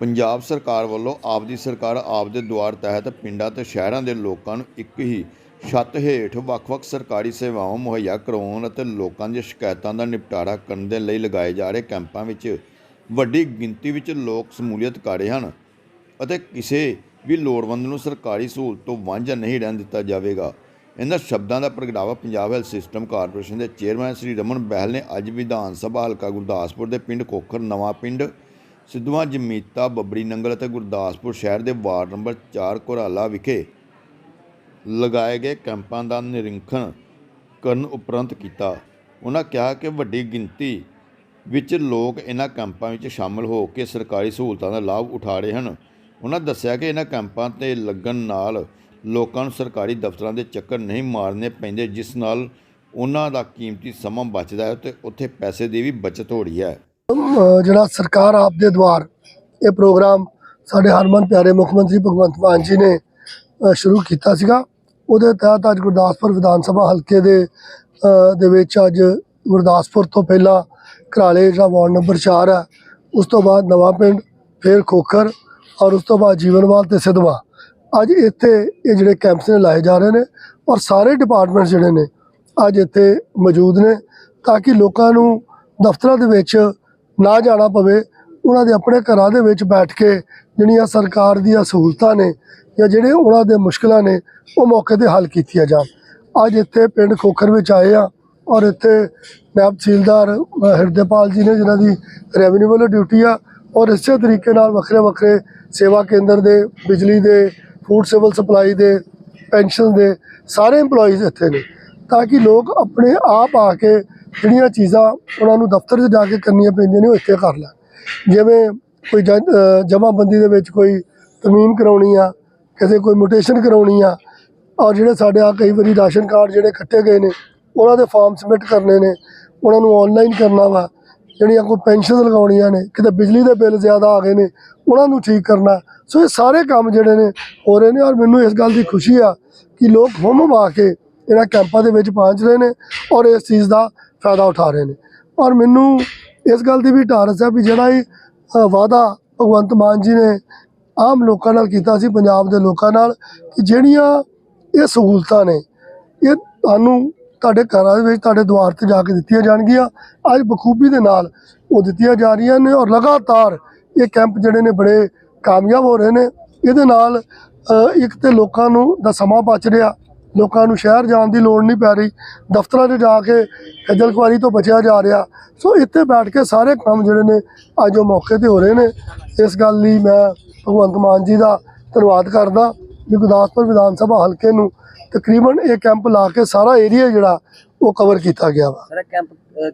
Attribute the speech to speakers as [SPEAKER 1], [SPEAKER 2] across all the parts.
[SPEAKER 1] ਪੰਜਾਬ ਸਰਕਾਰ ਵੱਲੋਂ ਆਪਦੀ ਸਰਕਾਰ ਆਪ ਦੇ ਦੁਆਰ ਤਹਿਤ ਪਿੰਡਾਂ ਤੇ ਸ਼ਹਿਰਾਂ ਦੇ ਲੋਕਾਂ ਨੂੰ ਇੱਕ ਹੀ ਛੱਤ ਹੇਠ ਵੱਖ-ਵੱਖ ਸਰਕਾਰੀ ਸੇਵਾਵਾਂ ਮੁਹੱਈਆ ਕਰਵਾਉਣ ਅਤੇ ਲੋਕਾਂ ਦੀਆਂ ਸ਼ਿਕਾਇਤਾਂ ਦਾ ਨਿਪਟਾਰਾ ਕਰਨ ਦੇ ਲਈ ਲਗਾਏ ਜਾ ਰਹੇ ਕੈਂਪਾਂ ਵਿੱਚ ਵੱਡੀ ਗਿਣਤੀ ਵਿੱਚ ਲੋਕ ਸਮੂਲੀਅਤ ਕਰ ਰਹੇ ਹਨ ਅਤੇ ਕਿਸੇ ਵੀ ਲੋੜਵੰਦ ਨੂੰ ਸਰਕਾਰੀ ਸਹੂਲਤ ਤੋਂ ਵਾਂਝਾ ਨਹੀਂ ਰਹਿਣ ਦਿੱਤਾ ਜਾਵੇਗਾ। ਇਹਨਾਂ ਸ਼ਬਦਾਂ ਦਾ ਪ੍ਰਗਟਾਵਾ ਪੰਜਾਬ ਹੈਲਥ ਸਿਸਟਮ ਕਾਰਪੋਰੇਸ਼ਨ ਦੇ ਚੇਅਰਮੈਨ ਸ੍ਰੀ ਰਮਨ ਬਹਿਲ ਨੇ ਅੱਜ ਵਿਧਾਨ ਸਭਾ ਹਲਕਾ ਗੁਰਦਾਸਪੁਰ ਦੇ ਪਿੰਡ ਖੋਖਰ ਨਵਾਂ ਪਿੰਡ ਸਿੱਧਵਾਂ ਜਮੀਤਾ ਬੱਬੜੀ ਨੰਗਲ ਅਤੇ ਗੁਰਦਾਸਪੁਰ ਸ਼ਹਿਰ ਦੇ ਵਾਰਡ ਨੰਬਰ 4 ਘੁਰਾਲਾ ਵਿਖੇ ਲਗਾਏ ਗਏ ਕੈਂਪਾਂ ਦਾ ਨਿਰੀਖਣ ਕਰਨ ਉਪਰੰਤ ਕੀਤਾ। ਉਹਨਾਂ ਕਿਹਾ ਕਿ ਵੱਡੀ ਗਿਣਤੀ ਵਿੱਚ ਲੋਕ ਇਹਨਾਂ ਕੈਂਪਾਂ ਵਿੱਚ ਸ਼ਾਮਲ ਹੋ ਕੇ ਸਰਕਾਰੀ ਸਹੂਲਤਾਂ ਦਾ ਲਾਭ ਉਠਾ ਰਹੇ ਹਨ। ਉਹਨਾਂ ਦੱਸਿਆ ਕਿ ਇਹਨਾਂ ਕੈਂਪਾਂ ਤੇ ਲੱਗਣ ਨਾਲ ਲੋਕਾਂ ਨੂੰ ਸਰਕਾਰੀ ਦਫ਼ਤਰਾਂ ਦੇ ਚੱਕਰ ਨਹੀਂ ਮਾਰਨੇ ਪੈਂਦੇ, ਜਿਸ ਨਾਲ ਉਹਨਾਂ ਦਾ ਕੀਮਤੀ ਸਮਾਂ ਬਚਦਾ ਹੈ ਤੇ ਉੱਥੇ ਪੈਸੇ ਦੀ ਵੀ ਬਚਤ ਹੋ ਰਹੀ ਹੈ।
[SPEAKER 2] ਜਿਹੜਾ ਸਰਕਾਰ ਆਪ ਦੇ ਦੁਆਰ ਇਹ ਪ੍ਰੋਗਰਾਮ ਸਾਡੇ ਹਰਮਨ ਪਿਆਰੇ ਮੁੱਖ ਮੰਤਰੀ ਭਗਵੰਤ ਮਾਨ ਜੀ ਨੇ ਸ਼ੁਰੂ ਕੀਤਾ ਸੀਗਾ। ਉਹਦੇ ਤਹਿਤ ਅੱਜ ਗੁਰਦਾਸਪੁਰ ਵਿਧਾਨ ਸਭਾ ਹਲਕੇ ਦੇ ਦੇ ਵਿੱਚ ਅੱਜ ਗੁਰਦਾਸਪੁਰ ਤੋਂ ਪਹਿਲਾਂ ਘਰਾਲੇ ਜਿਹੜਾ ਵਾਰਡ ਨੰਬਰ 4 ਹੈ। ਉਸ ਤੋਂ ਬਾਅਦ ਨਵਾਂ ਪਿੰਡ, ਫਿਰ ਖੋਖਰ ਔਰ ਉਸ ਤੋਂ ਬਾਅਦ ਜੀਵਨਵਾਲ ਤੇ ਸਿਧਵਾ। ਅੱਜ ਇੱਥੇ ਇਹ ਜਿਹੜੇ ਕੈਂਪਸ ਨੇ ਲਾਏ ਜਾ ਰਹੇ ਨੇ ਔਰ ਸਾਰੇ ਡਿਪਾਰਟਮੈਂਟ ਜਿਹੜੇ ਨੇ ਅੱਜ ਇੱਥੇ ਮੌਜੂਦ ਨੇ ਤਾਂ ਕਿ ਲੋਕਾਂ ਨੂੰ ਦਫ਼ਤਰਾਂ ਦੇ ਵਿੱਚ ਨਾ ਜਾਣਾ ਪਵੇ ਉਹਨਾਂ ਦੇ ਆਪਣੇ ਘਰਾਂ ਦੇ ਵਿੱਚ ਬੈਠ ਕੇ ਜਿਹੜੀਆਂ ਸਰਕਾਰ ਦੀਆਂ ਸਹੂਲਤਾਂ ਨੇ ਜਾਂ ਜਿਹੜੇ ਉਹਨਾਂ ਦੇ ਮੁਸ਼ਕਲਾਂ ਨੇ ਉਹ ਮੌਕੇ ਤੇ ਹੱਲ ਕੀਤੀਆਂ ਜਾਣ। ਅੱਜ ਇੱਥੇ ਪਿੰਡ ਖੋਖਰ ਵਿੱਚ ਆਏ ਆ ਔਰ ਇੱਥੇ ਨਾਇਬ ਤਹਿਸੀਲਦਾਰ ਅ, ਹਿਰਦੇਪਾਲ ਜੀ ਨੇ ਜਿਨ੍ਹਾਂ ਦੀ ਰੈਵਨਿਊ ਵੱਲੋਂ ਡਿਊਟੀ ਆ ਔਰ ਇਸੇ ਤਰੀਕੇ ਨਾਲ ਵੱਖਰੇ ਵੱਖਰੇ ਸੇਵਾ ਕੇਂਦਰ ਦੇ ਬਿਜਲੀ ਦੇ ਫੂਡ ਸਿਵਲ ਸਪਲਾਈ ਦੇ ਪੈਨਸ਼ਨ ਦੇ ਸਾਰੇ EMPLOYEES ਇੱਥੇ ਨੇ ਤਾਂ ਕਿ ਲੋਕ ਆਪਣੇ ਆਪ ਆ ਕੇ ਜਿਹੜੀਆਂ ਚੀਜ਼ਾਂ ਉਹਨਾਂ ਨੂੰ ਦਫ਼ਤਰ 'ਚ ਜਾ ਕੇ ਕਰਨੀਆਂ ਪੈਂਦੀਆਂ ਨੇ, ਉਹ ਇੱਥੇ ਕਰ ਲੈਣ ਜਿਵੇਂ ਕੋਈ ਜਮਾਬੰਦੀ ਦੇ ਵਿੱਚ ਕੋਈ ਤਰਮੀਮ ਕਰਾਉਣੀ ਆ, ਕਿਸੇ ਕੋਈ ਮੋਟੇਸ਼ਨ ਕਰਾਉਣੀ ਆ ਔਰ ਜਿਹੜੇ ਸਾਡੇ ਆ ਕਈ ਵਾਰੀ ਰਾਸ਼ਨ ਕਾਰਡ ਜਿਹੜੇ ਕੱਟੇ ਗਏ ਨੇ, ਉਹਨਾਂ ਦੇ ਫਾਰਮ ਸਬਮਿਟ ਕਰਨੇ ਨੇ, ਉਹਨਾਂ ਨੂੰ ਆਨਲਾਈਨ ਕਰਨਾ ਵਾ, ਜਿਹੜੀਆਂ ਕੋਈ ਪੈਨਸ਼ਨ ਲਗਾਉਣੀਆਂ ਨੇ, ਕਿਤੇ ਬਿਜਲੀ ਦੇ ਬਿੱਲ ਜ਼ਿਆਦਾ ਆ ਗਏ ਨੇ, ਉਹਨਾਂ ਨੂੰ ਠੀਕ ਕਰਨਾ। ਸੋ ਇਹ ਸਾਰੇ ਕੰਮ ਜਿਹੜੇ ਨੇ ਹੋ ਰਹੇ ਨੇ ਔਰ ਮੈਨੂੰ ਇਸ ਗੱਲ ਦੀ ਖੁਸ਼ੀ ਆ ਕਿ ਲੋਕ ਹੁੰਮ ਆ ਕੇ ਇਹਨਾਂ ਕੈਂਪਾਂ ਦੇ ਵਿੱਚ ਪਹੁੰਚ ਰਹੇ ਨੇ ਔਰ ਇਸ ਚੀਜ਼ ਦਾ ਫਾਇਦਾ ਉਠਾ ਰਹੇ ਨੇ। ਔਰ ਮੈਨੂੰ ਇਸ ਗੱਲ ਦੀ ਵੀ ਢਾਰਸ ਹੈ ਵੀ ਜਿਹੜਾ ਇਹ ਵਾਅਦਾ ਭਗਵੰਤ ਮਾਨ ਜੀ ਨੇ ਆਮ ਲੋਕਾਂ ਨਾਲ ਕੀਤਾ ਸੀ, ਪੰਜਾਬ ਦੇ ਲੋਕਾਂ ਨਾਲ, ਕਿ ਜਿਹੜੀਆਂ ਇਹ ਸਹੂਲਤਾਂ ਨੇ, ਇਹ ਤੁਹਾਨੂੰ ਤੁਹਾਡੇ ਘਰਾਂ ਦੇ ਵਿੱਚ, ਤੁਹਾਡੇ ਦੁਆਰ ਤੇ ਜਾ ਕੇ ਦਿੱਤੀਆਂ ਜਾਣਗੀਆਂ। ਅੱਜ ਬਖੂਬੀ ਦੇ ਨਾਲ ਉਹ ਦਿੱਤੀਆਂ ਜਾ ਰਹੀਆਂ ਨੇ ਔਰ ਲਗਾਤਾਰ ਇਹ ਕੈਂਪ ਜਿਹੜੇ ਨੇ ਬੜੇ ਕਾਮਯਾਬ ਹੋ ਰਹੇ ਨੇ। ਇਹਦੇ ਨਾਲ ਇੱਕ ਤੇ ਲੋਕਾਂ ਨੂੰ ਦਾ ਸਮਾਂ ਬਚ ਰਿਹਾ। ਲੋਕਾਂ ਨੂੰ ਸ਼ਹਿਰ ਜਾਣ ਦੀ ਲੋੜ ਨਹੀਂ ਪੈ ਰਹੀ ਦਫ਼ਤਰਾਂ 'ਚ ਜਾ ਕੇ ਖੱਜਲ ਖੁਆਰੀ ਤੋਂ ਬਚਿਆ ਜਾ ਰਿਹਾ। ਸੋ ਇੱਥੇ ਬੈਠ ਕੇ ਸਾਰੇ ਕੰਮ ਜਿਹੜੇ ਨੇ ਅੱਜ ਉਹ ਮੌਕੇ ਤੇ ਹੋ ਰਹੇ ਨੇ। ਇਸ ਗੱਲ ਲਈ ਮੈਂ ਭਗਵੰਤ ਮਾਨ ਜੀ ਦਾ ਧੰਨਵਾਦ ਕਰਦਾ ਵੀ ਗੁਰਦਾਸਪੁਰ ਵਿਧਾਨ ਸਭਾ ਹਲਕੇ ਨੂੰ ਤਕਰੀਬਨ ਇਹ ਕੈਂਪ ਲਾ ਕੇ ਸਾਰਾ ਏਰੀਆ ਜਿਹੜਾ ਉਹ ਕਵਰ ਕੀਤਾ ਗਿਆ ਵਾ।
[SPEAKER 3] ਸਰ ਕੈਂਪ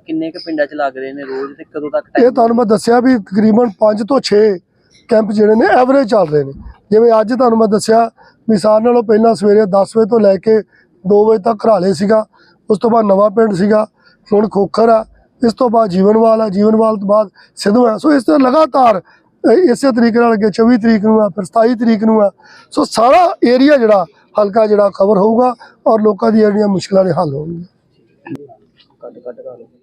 [SPEAKER 3] ਕਿੰਨੇ ਕੁ ਪਿੰਡਾਂ 'ਚ ਲੱਗ ਰਹੇ ਨੇ ਰੋਜ਼ ਤੇ ਕਦੋਂ ਤੱਕ
[SPEAKER 2] ਇਹ ਤੁਹਾਨੂੰ ਮੈਂ ਦੱਸਿਆ ਵੀ ਤਕਰੀਬਨ 5 ਤੋਂ 6 ਕੈਂਪ ਜਿਹੜੇ ਨੇ ਐਵਰੇਜ ਚੱਲ ਰਹੇ ਨੇ। ਜਿਵੇਂ ਅੱਜ ਤੁਹਾਨੂੰ ਮੈਂ ਦੱਸਿਆ ਵੀ ਸਾਰ ਨਾਲੋਂ ਪਹਿਲਾਂ ਸਵੇਰੇ 10 ਵਜੇ ਤੋਂ ਲੈ ਕੇ 2 ਵਜੇ ਤੱਕ ਘਰਾਲੇ ਸੀਗਾ, ਉਸ ਤੋਂ ਬਾਅਦ ਨਵਾਂ ਪਿੰਡ ਸੀਗਾ, ਹੁਣ ਖੋਖਰ ਆ, ਇਸ ਤੋਂ ਬਾਅਦ ਜੀਵਨਵਾਲ ਆ, ਜੀਵਨਵਾਲ ਤੋਂ ਬਾਅਦ ਸਿੱਧੂ ਆ। ਸੋ ਇਸ ਤਰ੍ਹਾਂ ਲਗਾਤਾਰ ਇਸੇ ਤਰੀਕੇ ਨਾਲ ਅੱਗੇ 24 ਤਰੀਕ ਨੂੰ ਆ, ਫਿਰ 27 ਤਰੀਕ ਨੂੰ ਆ। ਸੋ ਸਾਰਾ ਏਰੀਆ ਜਿਹੜਾ ਹਲਕਾ ਜਿਹੜਾ ਕਵਰ ਹੋਊਗਾ ਔਰ ਲੋਕਾਂ ਦੀਆਂ ਜਿਹੜੀਆਂ ਮੁਸ਼ਕਲਾਂ ਦੇ ਹੱਲ ਹੋਣਗੀਆਂ।